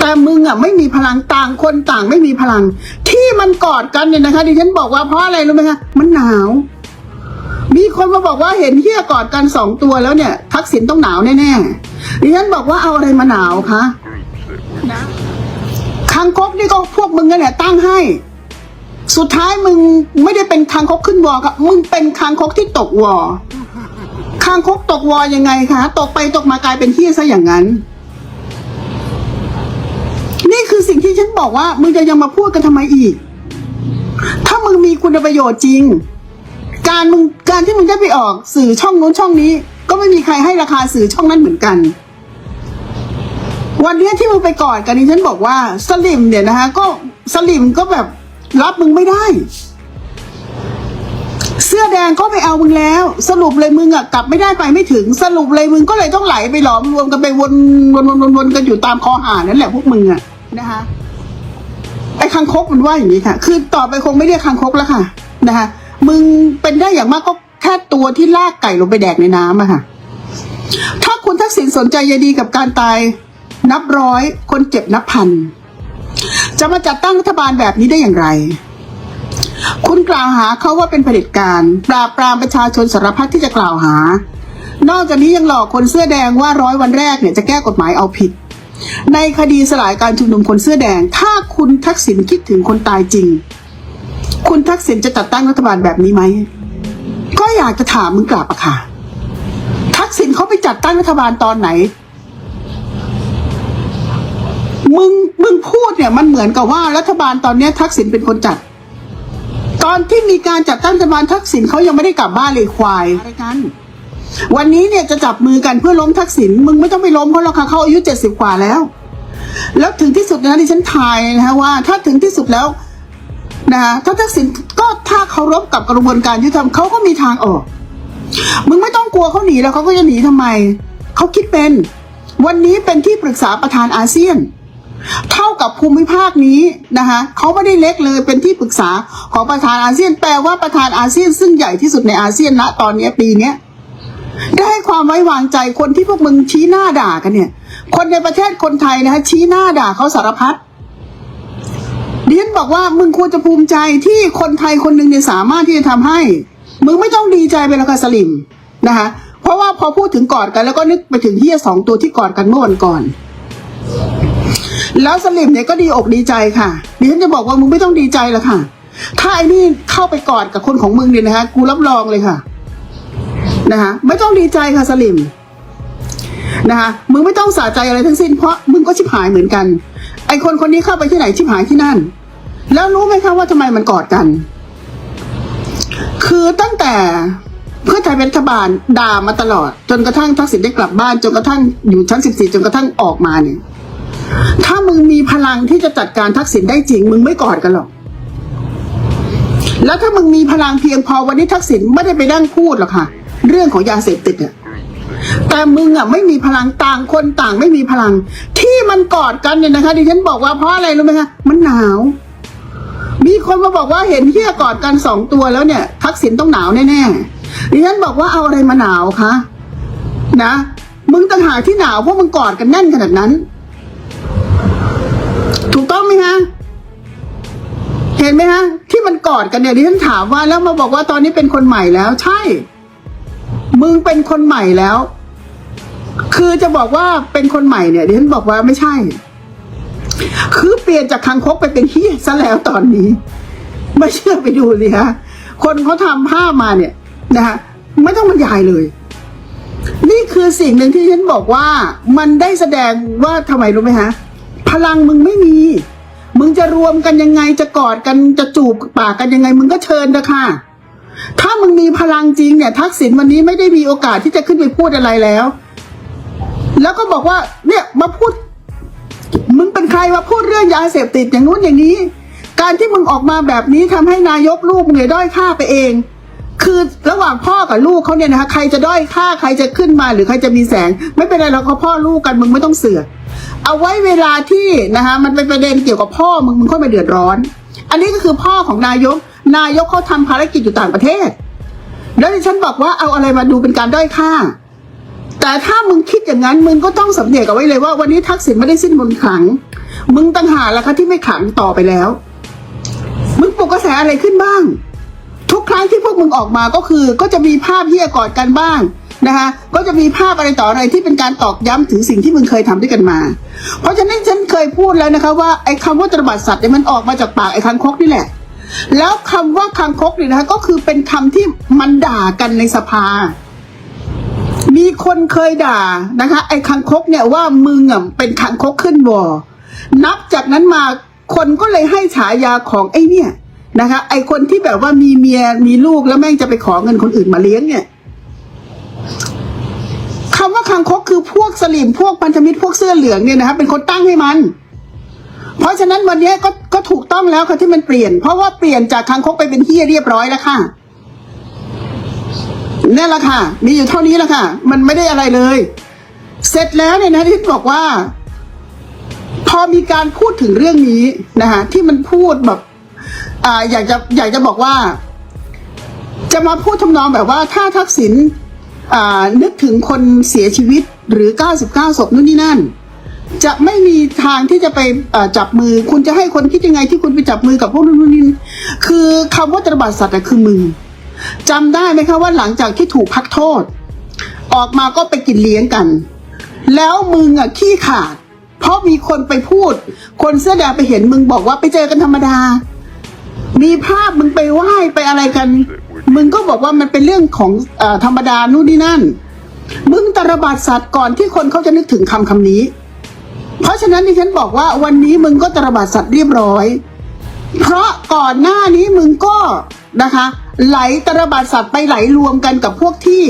แต่มึงอะไม่มีพลังต่างคนต่างไม่มีพลัง ที่มันกอดกันเนี่ยนะคะดิฉันบอกว่าเพราะอะไรรู้ไหมคะมันหนาว มีคนมาบอกว่าเห็นเฮียกอดกันสองตัวแล้วเนี่ย ทักษิณต้องหนาวแน่ๆดิฉันบอกว่าเอาอะไรมาหนาวคะคางคกนี่ก็พวกมึงนั่นแหละตั้งให้ สุดท้ายมึงไม่ได้เป็นคางคกขึ้นวอครับมึงเป็นคางคกที่ตกวอคางคกตกวอยังไงคะตกไปตกมากลายเป็นเฮียซะอย่างนั้น นี่คือสิ่งที่ฉันบอกว่า มึงจะยังมาพูดกันทำไมอีก ถ้ามึงมีคุณประโยชน์จริง การมึงการที่มึงได้ไปออกสื่อช่องนู้นช่องนี้ ก็ไม่มีใครให้ราคาสื่อช่องนั้นเหมือนกัน วันเนี้ที่มึงไปกอดกันนี่ฉันบอกว่าสลิมเนี่ยนะคะก็สลิมก็แบบรับมึงไม่ได้ เสื้อแดงก็ไปเอามึงแล้ว สรุปเลยมึงอะกลับไม่ได้ไปไม่ถึง สรุปเลยมึงก็เลยต้องไหลไปหลอมรวมกันไปวนวนวนวนวนกันอยู่ตามคอหานั่นแหละพวกมึงอะ นะคะไอ้คังคกมันว่าอย่างนี้ค่ะ คือต่อไปคงไม่เรียกคังคกแล้วค่ะ นะคะ มึงเป็นได้อย่างมากก็แค่ตัวที่ลากไก่ลงไปแดกในน้ำอะค่ะ ถ้าคุณทักษิณสนใจยดีกับการตายนับร้อย คนเจ็บนับพัน จะมาจัดตั้งรัฐบาลแบบนี้ได้อย่างไร คุณกล่าวหาเขาว่าเป็นเผด็จการปราบปรามประชาชนสารพัดที่จะกล่าวหา นอกจากนี้ยังหลอกคนเสื้อแดงว่าร้อยวันแรกเนี่ยจะแก้กฎหมายเอาผิด ในคดีสลายการชุมนุมคนเสื้อแดง ถ้าคุณทักษิณคิดถึงคนตายจริง คุณทักษิณจะจัดตั้งรัฐบาลแบบนี้ไหม ก็อยากจะถามมึงกลับอะค่ะ ทักษิณเขาไปจัดตั้งรัฐบาลตอนไหน มึงมึงพูดเนี่ยมันเหมือนกับว่ารัฐบาลตอนนี้ทักษิณเป็นคนจัด ตอนที่มีการจัดตั้งรัฐบาลทักษิณเขายังไม่ได้กลับบ้านเลยควายอะไรกัน วันนี้เนี่ยจะจับมือกันเพื่อล้มทักษิณมึงไม่ต้องไปล้มเขาหรอกค่ะเขาอายุเจ็ดสิบกว่าแล้ว แล้วถึงที่สุดนะที่ฉันทายนะฮะว่า ถ้าถึงที่สุดแล้วนะฮะถ้าทักษิณก็ถ้าเคารพกับกระบวนการยุติธรรมเขาก็มีทางออก มึงไม่ต้องกลัวเขาหนีแล้วเขาก็จะหนีทำไมเขาคิดเป็น วันนี้เป็นที่ปรึกษาประธานอาเซียน เท่ากับภูมิภาคนี้นะคะเขาไม่ได้เล็กเลยเป็นที่ปรึกษาของประธานอาเซียน แปลว่าประธานอาเซียนซึ่งใหญ่ที่สุดในอาเซียนณตอนนี้ปีเนี้ย ได้ให้ความไว้วางใจคนที่พวกมึงชี้หน้าด่ากันเนี่ย คนในประเทศคนไทยนะคะชี้หน้าด่าเขาสารพัดดิฉันบอกว่ามึงควรจะภูมิใจที่คนไทยคนหนึ่งเนี่ยสามารถที่จะทำให้ มึงไม่ต้องดีใจไปแล้วค่ะสลิมนะคะเพราะว่าพอพูดถึงกอดกันแล้วก็นึกไปถึงเฮียสองตัวที่กอดกันเมื่อวันก่อน แล้วสลิมเนี่ยก็ดีอกดีใจค่ะดิฉันจะบอกว่ามึงไม่ต้องดีใจหรอกค่ะ ถ้าไอ้นี่เข้าไปกอดกับคนของมึงเนี่ยนะคะกูรับรองเลยค่ะ นะคะไม่ต้องดีใจค่ะสลิมนะคะมึงไม่ต้องสะใจอะไรทั้งสิ้นเพราะมึงก็ชิบหายเหมือนกัน ไอคนคนนี้เข้าไปที่ไหนชิบหายที่นั่น แล้วรู้ไหมคะว่าทำไมมันกอดกัน คือตั้งแต่เพื่อไทยเป็นรัฐบาลด่ามาตลอด จนกระทั่งทักษิณได้กลับบ้านจนกระทั่งอยู่ชั้นสิบสี่จนกระทั่งออกมาเนี่ยถ้ามึงมีพลังที่จะจัดการทักษิณได้จริง มึงไม่กอดกันหรอก แล้วถ้ามึงมีพลังเพียงพอวันนี้ทักษิณไม่ได้ไปนั่งพูดหรอกค่ะ เรื่องของยาเสพติดอะแต่มึงอะไม่มีพลังต่างคนต่างไม่มีพลัง ที่มันกอดกันเนี่ยนะคะดิฉันบอกว่าเพราะอะไรรู้ไหมคะมันหนาว มีคนมาบอกว่าเห็นเฮียกอดกันสองตัวแล้วเนี่ย ทักษิณต้องหนาวแน่ๆดิฉันบอกว่าเอาอะไรมาหนาวคะนะมึงต่างหากที่หนาวเพราะมึงกอดกันแน่นขนาดนั้น ถูกต้องไหมฮะเห็นไหมฮะที่มันกอดกันเนี่ยดิฉันถามว่าแล้วมาบอกว่าตอนนี้เป็นคนใหม่แล้วใช่ มึงเป็นคนใหม่แล้ว คือจะบอกว่าเป็นคนใหม่เนี่ยดิฉันบอกว่าไม่ใช่ คือเปลี่ยนจากคังคกไปเป็นเฮียซะแล้วตอนนี้ ไม่เชื่อไปดูสิฮะคนเขาทำภามาเนี่ยนะฮะไม่ต้องบรรยายเลย นี่คือสิ่งหนึ่งที่ฉันบอกว่า มันได้แสดงว่าทำไมรู้ไหมฮะ พลังมึงไม่มี มึงจะรวมกันยังไงจะกอดกันจะจูบปากกันยังไง มึงก็เชิญเถอะค่ะ ถ้ามึงมีพลังจริงเนี่ยทักษิณวันนี้ไม่ได้มีโอกาสที่จะขึ้นไปพูดอะไรแล้ว แล้วก็บอกว่า เนี่ยมาพูด มึงเป็นใครมาพูดเรื่องยาเสพติดอย่างนู้นอย่างนี้ การที่มึงออกมาแบบนี้ทำให้นายกลูกมึงเนี่ยด้อยค่าไปเอง คือระหว่างพ่อกับลูกเขาเนี่ยนะคะใครจะด้อยค่าใครจะขึ้นมาหรือใครจะมีแสง ไม่เป็นไรเราเขาพ่อลูกกันมึงไม่ต้องเสือกเอาไว้เวลาที่นะคะมันเป็นประเด็นเกี่ยวกับพ่อมึงมึงค่อยมาเดือดร้อน อันนี้ก็คือพ่อของนายก นายกเขาทำภารกิจอยู่ต่างประเทศ แล้วฉันบอกว่าเอาอะไรมาดูเป็นการด้อยค่า แต่ถ้ามึงคิดอย่างนั้น มึงก็ต้องสำเนียกเอาไว้เลยว่าวันนี้ทักษิณไม่ได้สิ้นมนขัง มึงต่างหากละคะที่ไม่ขังต่อไปแล้ว มึงปลุกกระแสอะไรขึ้นบ้าง ทุกครั้งที่พวกมึงออกมาก็คือ ก็จะมีภาพเฮี้ยกอดกันบ้างนะคะก็จะมีภาพอะไรต่ออะไรที่เป็นการตอกย้ำถึงสิ่งที่มึงเคยทำด้วยกันมา เพราะฉะนั้นฉันเคยพูดแล้วนะคะว่าไอ้คำว่าตรบัดสัตว์เนี่ยมันออกมาจากปากไอ้คังคกนี่แหละ แล้วคำว่าคังคกเนี่ยนะคะก็คือเป็นคำที่มันด่ากันในสภา มีคนเคยด่านะคะ ไอ้คังคกเนี่ยว่ามึงอะเป็นคังคกขึ้นวอนับจากนั้นมาคนก็เลยให้ฉายาของไอ้เนี่ยนะคะ ไอ้คนที่แบบว่ามีเมียมีลูกแล้วแม่งจะไปขอเงินคนอื่นมาเลี้ยงเนี่ยคำว่าคังคกคือพวกสลิมพวกพันธมิตรพวกเสื้อเหลืองเนี่ยนะคะเป็นคนตั้งให้มัน เพราะฉะนั้นวันนี้ก็ก็ถูกต้องแล้วค่ะที่มันเปลี่ยน เพราะว่าเปลี่ยนจากคังคกไปเป็นเฮียเรียบร้อยแล้วค่ะนี่แหละค่ะ มีอยู่เท่านี้แหละค่ะ มันไม่ได้อะไรเลย เสร็จแล้วเนี่ยนะที่บอกว่า พอมีการพูดถึงเรื่องนี้นะคะที่มันพูดแบบอ่าอยากจะอยากจะบอกว่า จะมาพูดทำนองแบบว่าถ้าทักษิณอ่านึกถึงคนเสียชีวิตหรือ 99ศพนู่นนี่นั่น จะไม่มีทางที่จะไปจับมือ คุณจะให้คนคิดยังไงที่คุณไปจับมือกับพวกนู่นนนี่คือคำว่าตรบัดสัตว์คือมึงจำได้ไหมคะว่าหลังจากที่ถูกพักโทษ ออกมาก็ไปกินเลี้ยงกัน แล้วมึงอะขี้ขาด เพราะมีคนไปพูด คนเสื้อแดงไปเห็นมึงบอกว่าไปเจอกันธรรมดา มีภาพมึงไปไหว้ไปอะไรกัน มึงก็บอกว่ามันเป็นเรื่องของอธรรมดานู่นนี่นั่น มึงตระบาดสัตว์ก่อนที่คนเขาจะนึกถึงคำคำนี้ เพราะฉะนั้นที่ฉันบอกว่าวันนี้มึงก็ตระบาดสัตว์เรียบร้อย เพราะก่อนหน้านี้มึงก็นะคะ ไหลตระบาดสัตว์ไปไหลรวมกันกับพวกที่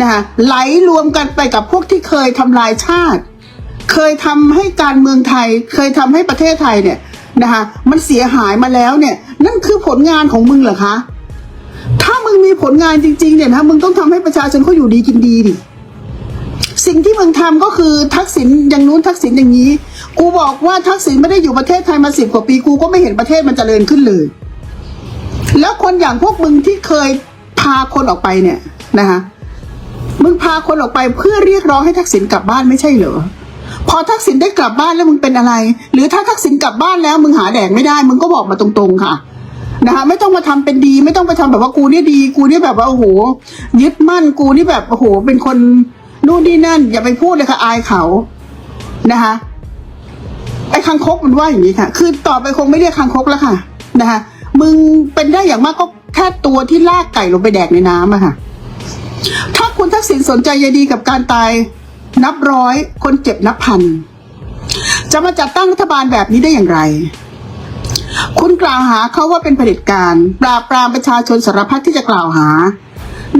นะคะไหลรวมกันไปกับพวกที่เคยทำลายชาติ เคยทำให้การเมืองไทย เคยทำให้ประเทศไทยเนี่ยนะคะมันเสียหายมาแล้วเนี่ย นั่นคือผลงานของมึงเหรอคะ ถ้ามึงมีผลงานจริงๆเนี่ยนะมึงต้องทำให้ประชาชนเขาอยู่ดีกินดีดิ สิ่งที่มึงทำก็คือทักษิณอย่างนู้นทักษิณอย่างนี้ กูบอกว่าทักษิณไม่ได้อยู่ประเทศไทยมาสิบกว่าปีกูก็ไม่เห็นประเทศมันเจริญขึ้นเลย แล้วคนอย่างพวกมึงที่เคยพาคนออกไปเนี่ยนะคะมึงพาคนออกไปเพื่อเรียกร้องให้ทักษิณกลับบ้านไม่ใช่เหรอพอทักษิณได้กลับบ้านแล้วมึงเป็นอะไร หรือถ้าทักษิณกลับบ้านแล้วมึงหาแดกไม่ได้ มึงก็บอกมาตรงๆค่ะนะคะไม่ต้องมาทำเป็นดี ไม่ต้องไปทำแบบว่ากูเนี่ยดี กูเนี่ยแบบว่าโอ้โหยึดมั่นกูนี่แบบโอ้โหเป็นคน นู่นนี่นั่น อย่าไปพูดเลยค่ะอายเขานะคะไอ้คังคกมันว่าอย่างนี้ค่ะ คือต่อไปคงไม่เรียกคังคกแล้วค่ะนะคะมึงเป็นได้อย่างมากก็แค่ตัวที่ลากไก่ลงไปแดกในน้ำอะค่ะ ถ้าคุณทักษิณสนใจใยดีกับการตายนับร้อย คนเจ็บนับพัน จะมาจัดตั้งรัฐบาลแบบนี้ได้อย่างไร คุณกล่าวหาเขาว่าเป็นเผด็จการ ปราบปรามประชาชนสารพัดที่จะกล่าวหา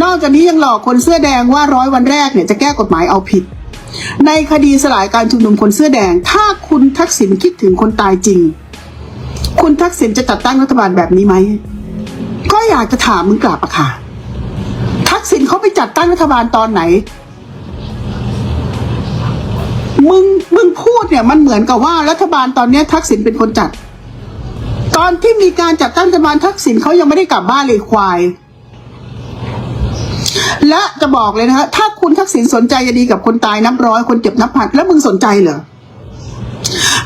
นอกจากนี้ยังหลอกคนเสื้อแดงว่าร้อยวันแรกเนี่ยจะแก้กฎหมายเอาผิด ในคดีสลายการชุมนุมคนเสื้อแดง ถ้าคุณทักษิณคิดถึงคนตายจริง คุณทักษิณจะจัดตั้งรัฐบาลแบบนี้ไหม ก็อยากจะถามมึงกลับอะค่ะ ทักษิณเขาไปจัดตั้งรัฐบาลตอนไหน มึงมึงพูดเนี่ยมันเหมือนกับว่ารัฐบาลตอนนี้ทักษิณเป็นคนจัด ตอนที่มีการจัดตั้งรัฐบาลทักษิณเขายังไม่ได้กลับบ้านเลยควาย และจะบอกเลยนะคะถ้าคุณทักษิณสนใจจะดีกับคนตายนับร้อยคนเจ็บนับพันแล้วมึงสนใจเหรอ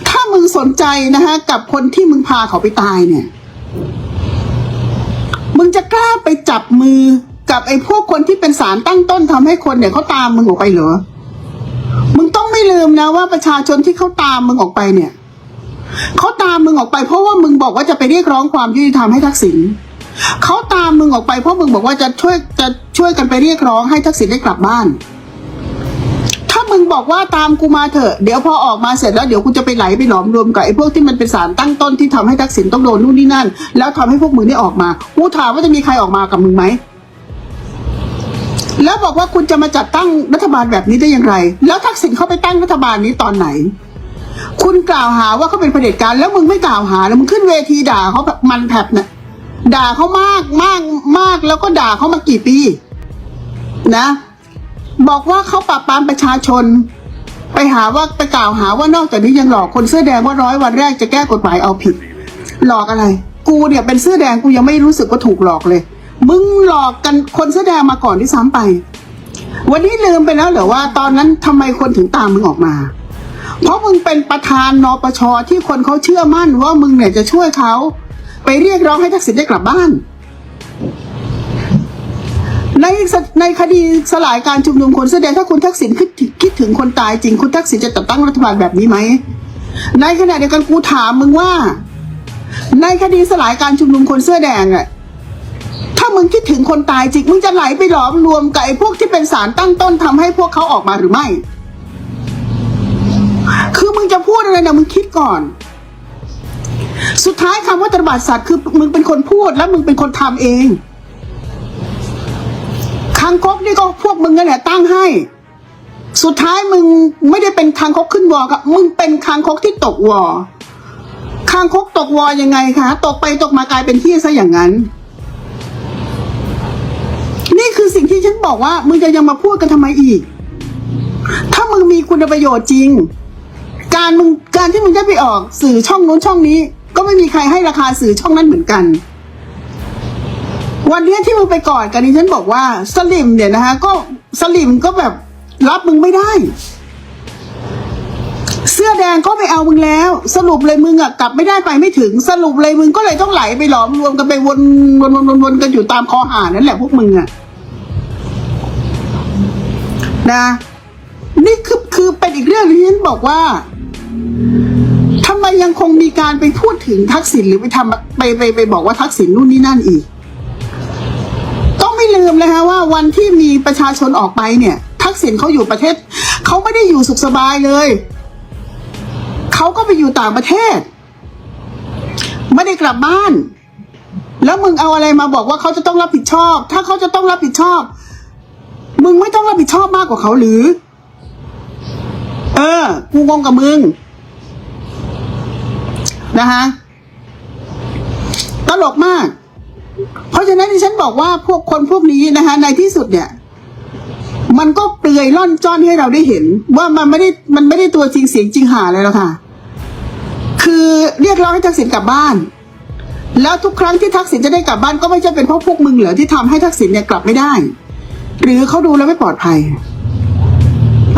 ถ้ามึงสนใจนะคะกับคนที่มึงพาเขาไปตายเนี่ย มึงจะกล้าไปจับมือกับไอ้พวกคนที่เป็นสารตั้งต้นทำให้คนเนี่ยเขาตามมึงออกไปเหรอ มึงต้องไม่ลืมนะว่าประชาชนที่เขาตามมึงออกไปเนี่ยเขาตามมึงออกไปเพราะว่ามึงบอกว่าจะไปเรียกร้องความยุติธรรมให้ทักษิณ เขาตามมึงออกไปเพราะมึงบอกว่าจะช่วยจะช่วยกันไปเรียกร้องให้ทักษิณได้กลับบ้าน ถ้ามึงบอกว่าตามกูมาเถอะเดี๋ยวพอออกมาเสร็จแล้วเดี๋ยวกูจะไปไหลไปหลอมรวมกับไอ้พวกที่มันเป็นสารตั้งต้นที่ทำให้ทักษิณต้องโดนนู่นนี่นั่น แล้วทำให้พวกมึงได้ออกมากูถามว่าจะมีใครออกมากับมึงไหมแล้วบอกว่าคุณจะมาจัดตั้งรัฐบาลแบบนี้ได้อย่างไร แล้วทักษิณเขาไปตั้งรัฐบาลนี้ตอนไหน คุณกล่าวหาว่าเขาเป็นเผด็จการ แล้วมึงไม่กล่าวหาแล้วมึงขึ้นเวทีด่าเขาแบบมันแผบเนี่ย ด่าเขามากมากมากแล้วก็ด่าเขามากี่ปีนะ บอกว่าเขาปราบปรามประชาชน ไปหาว่าไปกล่าวหาว่านอกจากนี้ยังหลอกคนเสื้อแดงว่าร้อยวันแรกจะแก้กฎหมายเอาผิด หลอกอะไร กูเนี่ยเป็นเสื้อแดงกูยังไม่รู้สึกว่าถูกหลอกเลย มึงหลอกกันคนเสื้อแดงมาก่อนที่ซ้ำไป วันนี้ลืมไปแล้วเหรอว่า ตอนนั้นทำไมคนถึงตามมึงออกมา เพราะมึงเป็นประธานนปชที่คนเขาเชื่อมั่นว่ามึงเนี่ยจะช่วยเขา เรียกร้องให้ทักษิณได้กลับบ้าน ในในคดีสลายการชุมนุมคนแสอแดงถ้าคุณทักษิณคิดคิดถึงคนตายจริง คุณทักษิณจะจัดตั้งรัฐบาลแบบนี้ไหม ในขณะเดียวกันกูถามมึงว่า ในคดีสลายการชุมนุมคนเสื้อแดงอะถ้ามึงคิดถึงคนตายจริงมึงจะไหลไปหลอมรวมกับไอ้พวกที่เป็นสารตั้งต้นทำให้พวกเขาออกมาหรือไม่ คือมึงจะพูดอะไรนะมึงคิดก่อน สุดท้ายคำว่าตระบาดสัตว์คือมึงเป็นคนพูดแล้วมึงเป็นคนทำเองคางคกนี่ก็พวกมึงนั่นแหละตั้งให้ สุดท้ายมึงไม่ได้เป็นคางคกขึ้นวอครับมึงเป็นคางคกที่ตกวอคางคกตกวอยังไงคะตกไปตกมากลายเป็นที่ซะอย่างนั้น นี่คือสิ่งที่ฉันบอกว่า มึงจะยังมาพูดกันทำไมอีก ถ้ามึงมีคุณประโยชน์จริง การมึงการที่มึงจะไปออกสื่อช่องนู้นช่องนี้ ก็ไม่มีใครให้ราคาสื่อช่องนั้นเหมือนกัน วันนี้ที่มึงไปกอดกันนี่ฉันบอกว่าสลิมเนี่ยนะคะก็สลิมก็แบบรับมึงไม่ได้ เสื้อแดงก็ไม่เอามึงแล้ว สรุปเลยมึงอะกลับไม่ได้ไปไม่ถึง สรุปเลยมึงก็เลยต้องไหลไปหลอมรวมกันไปวนวนวนวนวนกันอยู่ตามคอหานั่นแหละพวกมึงอะนะ นี่คือคือเป็นอีกเรื่องที่ฉันบอกว่า ทำไมยังคงมีการไปพูดถึงทักษิณหรือไปทำไปไปไปบอกว่าทักษิณนู่นนี่นั่นอีก ต้องไม่ลืมเลยฮะว่าวันที่มีประชาชนออกไปเนี่ย ทักษิณเขาอยู่ประเทศเขาไม่ได้อยู่สุขสบายเลยเขาก็ไปอยู่ต่างประเทศ ไม่ได้กลับบ้าน แล้วมึงเอาอะไรมาบอกว่าเขาจะต้องรับผิดชอบ ถ้าเขาจะต้องรับผิดชอบ มึงไม่ต้องรับผิดชอบมากกว่าเขาหรือ เออกูงงกับมึง นะคะตลกมาก เพราะฉะนั้นที่ฉันบอกว่าพวกคนพวกนี้นะคะ ในที่สุดเนี่ย มันก็เปลือยล่อนจ้อนให้เราได้เห็น ว่ามันไม่ได้มันไม่ได้ตัวจริงเสียงจริงหาเลยหรอกค่ะ คือเรียกร้องให้ทักษิณกลับบ้าน แล้วทุกครั้งที่ทักษิณจะได้กลับบ้านก็ไม่ใช่เป็นเพราะพวกมึงเหรอที่ทำให้ทักษิณเนี่ยกลับไม่ได้ หรือเขาดูแล้วไม่ปลอดภัย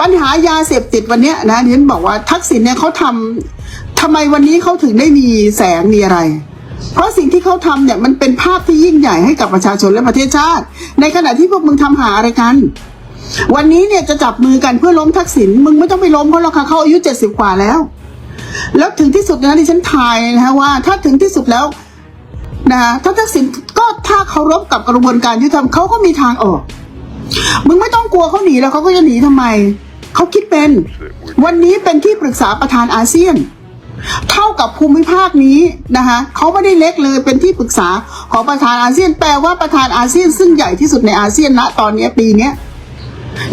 ปัญหายาเสพติดวันนี้นะดิฉันบอกว่าทักษิณเนี่ยเขาทำ ทำไมวันนี้เขาถึงได้มีแสงมีอะไร เพราะสิ่งที่เขาทำเนี่ยมันเป็นภาพที่ยิ่งใหญ่ให้กับประชาชนและประเทศชาติ ในขณะที่พวกมึงทำหาอะไรกัน วันนี้เนี่ยจะจับมือกันเพื่อล้มทักษิณมึงไม่ต้องไปล้มเขาหรอกค่ะเขาอายุเจ็ดสิบกว่าแล้ว แล้วถึงที่สุดนะที่ฉันทายนะฮะว่า ถ้าถึงที่สุดแล้วนะฮะถ้าทักษิณก็ถ้าเคารพกับกระบวนการยุติธรรมเขาก็มีทางออก มึงไม่ต้องกลัวเขาหนีแล้วเขาก็จะหนีทำไมเขาคิดเป็น วันนี้เป็นที่ปรึกษาประธานอาเซียน เท่ากับภูมิภาคนี้นะคะเขาไม่ได้เล็กเลยเป็นที่ปรึกษาของประธานอาเซียนแปลว่าประธานอาเซียนซึ่งใหญ่ที่สุดในอาเซียนณตอนนี้ปีเนี้ย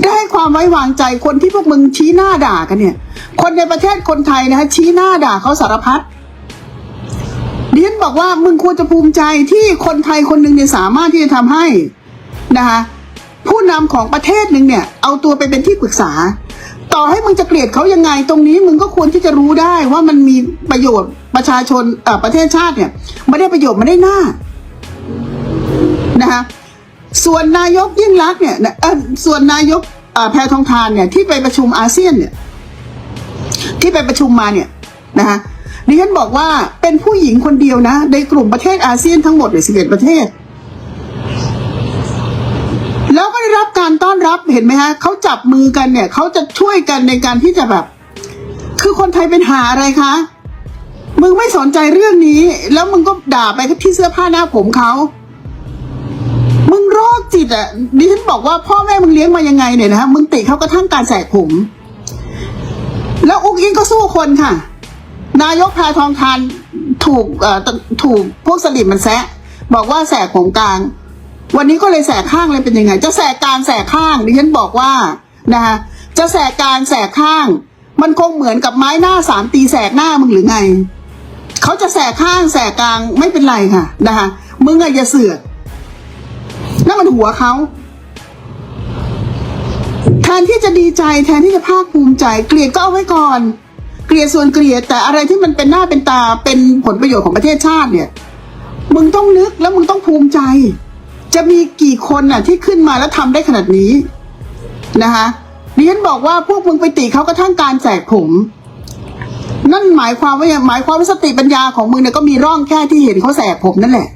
ได้ให้ความไว้วางใจคนที่พวกมึงชี้หน้าด่ากันเนี่ย คนในประเทศคนไทยนะคะชี้หน้าด่าเขาสารพัดเดียนบอกว่ามึงควรจะภูมิใจที่คนไทยคนหนึ่งเนี่ยสามารถที่จะทำให้นะคะผู้นำของประเทศหนึ่งเนี่ย เอาตัวไปเป็นที่ปรึกษา ต่อให้มึงจะเกลียดเขายังไง ตรงนี้มึงก็ควรที่จะรู้ได้ว่ามันมีประโยชน์ประชาชนอ่ประเทศชาติเนี่ยไม่ได้ประโยชน์ไม่ได้หน้านะคะส่วนนายกยิ่งรักษณ์เนี่ยเออส่วนนายกแพทองทานเนี่ยที่ไปประชุมอาเซียนเนี่ยที่ไปประชุมมาเนี่ยนะคะดิฉันบอกว่าเป็นผู้หญิงคนเดียวนะ ในกลุ่มประเทศอาเซียนทั้งหมดเลยสิบเอ็ดประเทศ แล้วก็ได้ รับการต้อนรับเห็นไหมฮะเขาจับมือกันเนี่ยเขาจะช่วยกันในการที่จะแบบ คือคนไทยเป็นหาอะไรคะมึงไม่สนใจเรื่องนี้ แล้วมึงก็ด่าไปที่เสื้อผ้าหน้าผมเขามึงโรคจิตอะดิฉันบอกว่าพ่อแม่มึงเลี้ยงมายังไงเนี่ยนะฮะมึงติเขากระทั่งการแสกผม แล้วอุ้งอิงก็สู้คนค่ะ นายกแพทองทานถูกเอ่อถูกพวกสลิมมันแซะ บอกว่าแสกผมกลาง วันนี้ก็เลยแสกข้างเลยเป็นยังไง จะแสกกลางแสกข้างดิฉันบอกว่านะคะจะแสกกลางแสกข้าง มันคงเหมือนกับไม้หน้าสามตีแสกหน้ามึงหรือไงเขาจะแสกข้างแสกกลางไม่เป็นไรค่ะนะคะมึงอะอย่าเสือกนั่นมันหัวเขาแทนที่จะดีใจแทนที่จะภาคภูมิใจ เกลียดก็เอาไว้ก่อน เกลียดส่วนเกลียดแต่อะไรที่มันเป็นหน้าเป็นตาเป็นผลประโยชน์ของประเทศชาติเนี่ย มึงต้องนึกแล้วมึงต้องภูมิใจ จะมีกี่คนน่ะที่ขึ้นมาแล้วทำได้ขนาดนี้นะคะดิฉันบอกว่าพวกมึงไปติเขากระทั่งการแจกผม นั่นหมายความว่าหมายความว่าสติปัญญาของมึงเนี่ยก็มีร่องแค่ที่เห็นเขาแสบผมนั่นแหละ